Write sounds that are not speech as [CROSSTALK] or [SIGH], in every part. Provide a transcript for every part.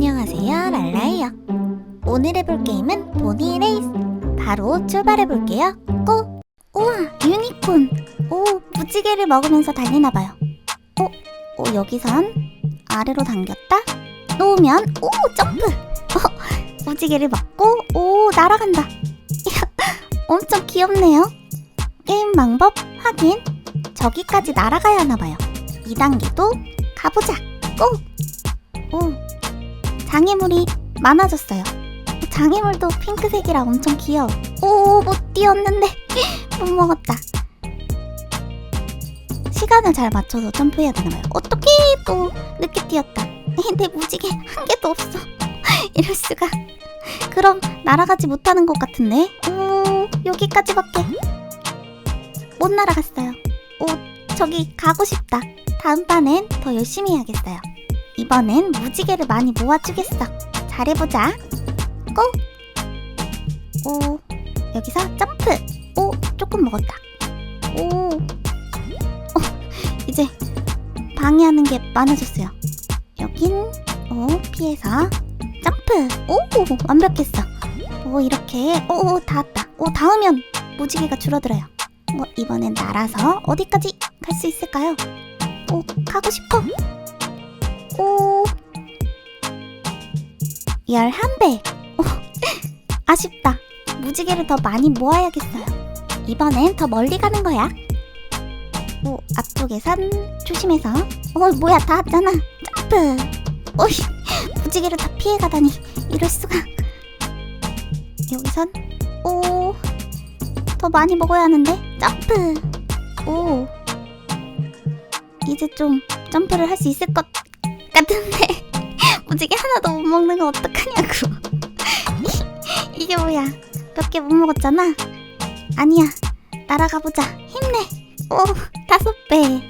안녕하세요 랄라예요. 오늘 해볼 게임은 보니 레이스. 바로 출발해볼게요. 고! 우와 유니콘! 오 무지개를 먹으면서 달리나봐요. 어? 어 여기선 아래로 당겼다? 놓으면 오 점프! 어, 무지개를 먹고 오 날아간다. [LAUGHS] 엄청 귀엽네요. 게임 방법 확인. 저기까지 날아가야 하나봐요. 2단계도 가보자. 고! 오 장애물이 많아졌어요. 장애물도 핑크색이라 엄청 귀여워. 오, 못 뛰었는데 [LAUGHS] 못 먹었다. 시간을 잘 맞춰서 점프해야 되나봐요. 어떻게 또 늦게 뛰었다. [LAUGHS] 내 무지개 한 개도 없어. [LAUGHS] 이럴 수가. 그럼 날아가지 못하는 것 같은데. 오, 여기까지밖에 못 날아갔어요. 오, 저기 가고 싶다. 다음 판엔 더 열심히 해야겠어요. 이번엔 무지개를 많이 모아주겠어. 잘해보자. 고! 오, 여기서 점프. 오, 조금 먹었다. 오, 어, 이제 방해하는 게 많아졌어요. 여긴, 오, 피해서 점프. 오, 완벽했어. 오, 이렇게, 오, 닿았다. 오, 닿으면 무지개가 줄어들어요. 뭐, 이번엔 날아서 어디까지 갈 수 있을까요? 오, 가고 싶어. 오. 11배. 오, [LAUGHS] 아쉽다. 무지개를 더 많이 모아야겠어요. 이번엔 더 멀리 가는 거야. 오, 앞쪽에선 조심해서. 어, 뭐야, 다 왔잖아. 점프. 오이, 무지개를 다 피해 가다니. 이럴 수가. 여기선, 오. 더 많이 먹어야 하는데. 점프. 오. 이제 좀 점프를 할 수 있을 것 같은데 [LAUGHS] 무지개 하나도 못 먹는 거 어떡하냐고. [LAUGHS] 이게 뭐야? 몇 개 못 먹었잖아? 아니야. 날아가 보자. 힘내. 오 다섯 배오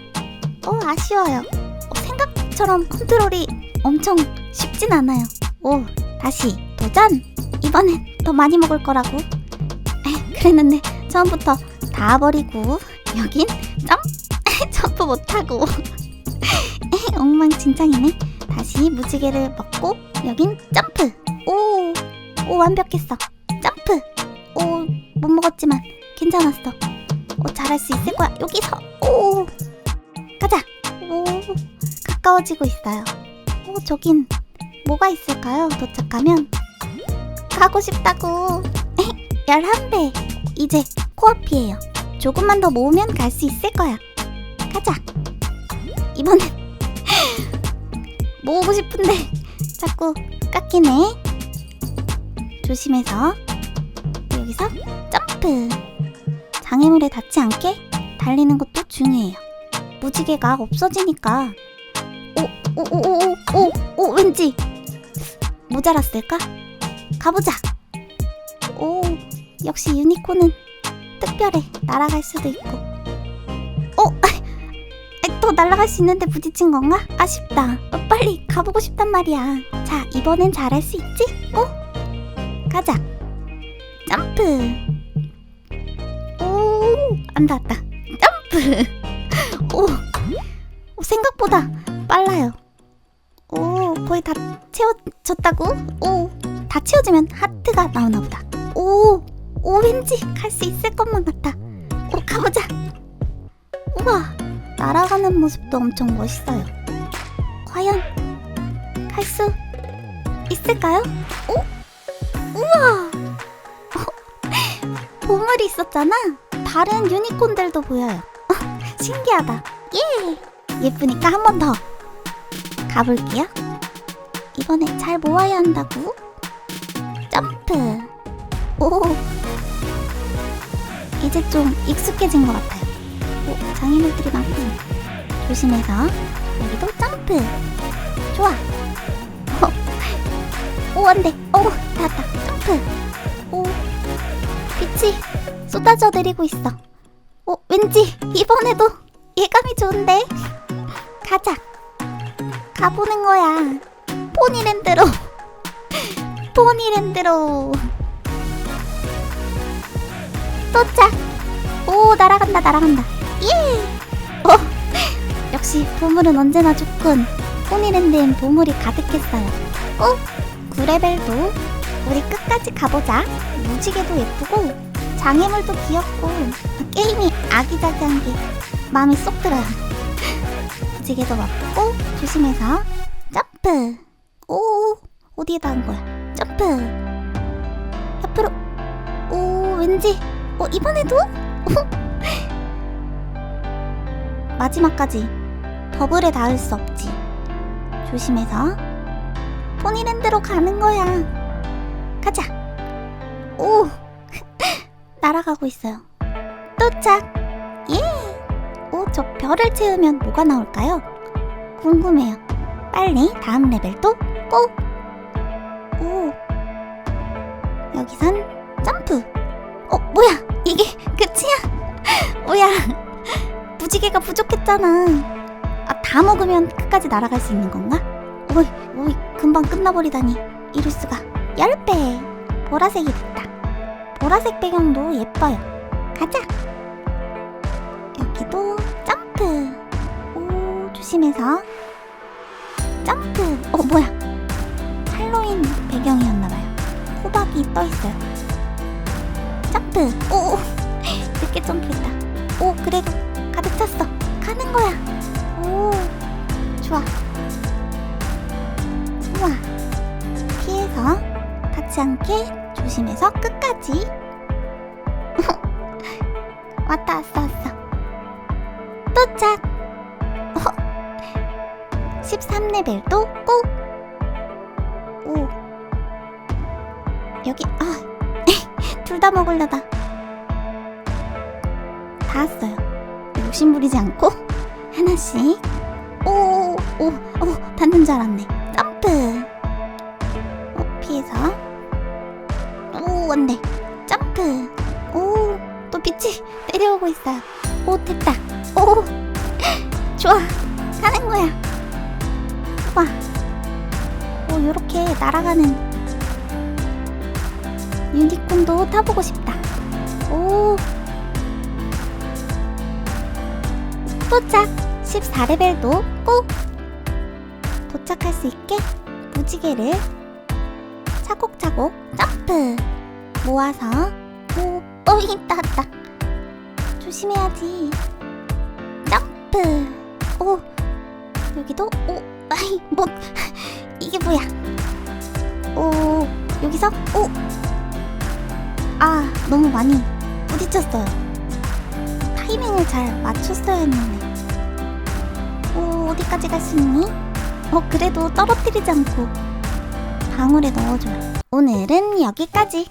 아쉬워요. 어, 생각처럼 컨트롤이 엄청 쉽진 않아요. 오 다시 도전. 이번엔 더 많이 먹을 거라고. 에, 그랬는데 처음부터 다 버리고 여긴 점? [LAUGHS] 점프 못하고 엉망진창이네. 다시 무지개를 먹고 여긴 점프. 오, 오 완벽했어. 점프. 오, 못 먹었지만 괜찮았어. 오, 잘할 수 있을 거야. 여기서. 오, 가자. 오, 가까워지고 있어요. 오, 저긴 뭐가 있을까요? 도착하면 가고 싶다고. [LAUGHS] 11배. 이제 코앞이에요. 조금만 더 모으면 갈 수 있을 거야. 가자. 이번엔 모으고 싶은데 [LAUGHS] 자꾸 깎이네. 조심해서 여기서 점프. 장애물에 닿지 않게 달리는 것도 중요해요. 무지개가 없어지니까 오오오오오오 왠지 모자랐을까? 가보자. 오 역시 유니콘은 특별해 날아갈 수도 있고. 어또 날아갈 수 있는데 부딪힌 건가? 아쉽다. 어, 빨리 가보고 싶단 말이야. 자, 이번엔 잘할 수 있지? 어? 가자. 점프. 오, 안 닿았다. 점프. [LAUGHS] 오, 오, 생각보다 빨라요. 오, 거의 다 채워졌다고? 오, 다 채워지면 하트가 나오나 보다. 오, 오, 왠지 갈 수 있을 것만 같아. 오, 가보자. 우와. 날아가는 모습도 엄청 멋있어요. 과연 갈수 있을까요? 오? 우와! 어, [LAUGHS] 보물이 있었잖아. 다른 유니콘들도 보여요. 어, 신기하다. 예! 예쁘니까 한 번 더 가볼게요. 이번에 잘 모아야 한다고. 점프. 오. 이제 좀 익숙해진 것 같아요. 오, 장애물들이 많고 조심해서. 여기도 점프. 좋아. 어. 오 안돼. 오 닿았다. 점프. 오 빛이 쏟아져 내리고 있어. 오 왠지 이번에도 예감이 좋은데? 가자. 가보는 거야. 포니랜드로. [LAUGHS] 포니랜드로. 도착. 오 날아간다 날아간다 예! 어, 역시 보물은 언제나 좋군. 포니랜드엔 보물이 가득했어요. 꾹 9레벨도? 우리 끝까지 가보자. 무지개도 예쁘고 장애물도 귀엽고 게임이 아기자기한 게 마음에 쏙 들어요. 무지개도 맛보고 조심해서. 점프! 오 어디에다 한 거야? 점프! 옆으로. 오 왠지. 어 이번에도 마지막까지 버블에 닿을 수 없지 조심해서 포니랜드로 가는 거야 가자 오 [LAUGHS] 날아가고 있어요 도착 예 오 저 별을 채우면 뭐가 나올까요 궁금해요 빨리 다음 레벨도 꼭! 오. 여기선 점프! 어, 뭐야! 이게 [LAUGHS] 끝이야? [LAUGHS] 뭐야! 무지개가 부족했잖아. 아, 다 먹으면 끝까지 날아갈 수 있는 건가? 오이, 오이, 금방 끝나버리다니. 이럴 수가. 10배! 보라색이 됐다. 보라색 배경도 예뻐요. 가자! 여기도 점프! 오, 조심해서. 점프. 어 뭐야? 할로윈 배경이었나봐요. 호박이 떠 있어요. 점프. 오, 오. [LAUGHS] 늦게 점프 닿지 않게 조심해서 끝까지. [LAUGHS] 왔다 왔어 왔어. 도착. [LAUGHS] 13레벨도 꼭! 오. 여기, 아, [LAUGHS] 둘 다 먹으려다. 다 왔어요. 욕심 부리지 않고, 하나씩. 오, 오, 오, 닿는 줄 알았네. 점프. 돼. 점프. 오, 또 빛이 내려오고 있어요. 오, 됐다. 오, [LAUGHS] 좋아. 가는 거야. 와. 오, 요렇게 날아가는 유니콘도 타보고 싶다. 오. 도착! 14레벨도 꼭! 도착할 수 있게 무지개를 차곡차곡 점프! 모아서 오, 또 있다, 있다. 조심해야지. 점프! 오, 여기도? 오, 아이 뭐 [LAUGHS] 이게 뭐야? 오 여기서? 오 아 너무 많이 부딪혔어요. 타이밍을 잘 맞췄어야 했는데. 오 어디까지 갈 수 있니? 어 그래도 떨어뜨리지 않고 방울에 넣어줘요. 오늘은 여기까지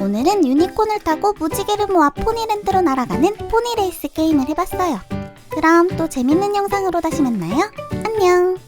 오늘은 유니콘을 타고 무지개를 모아 포니랜드로 날아가는 포니레이스 게임을 해봤어요. 그럼 또 재밌는 영상으로 다시 만나요. 안녕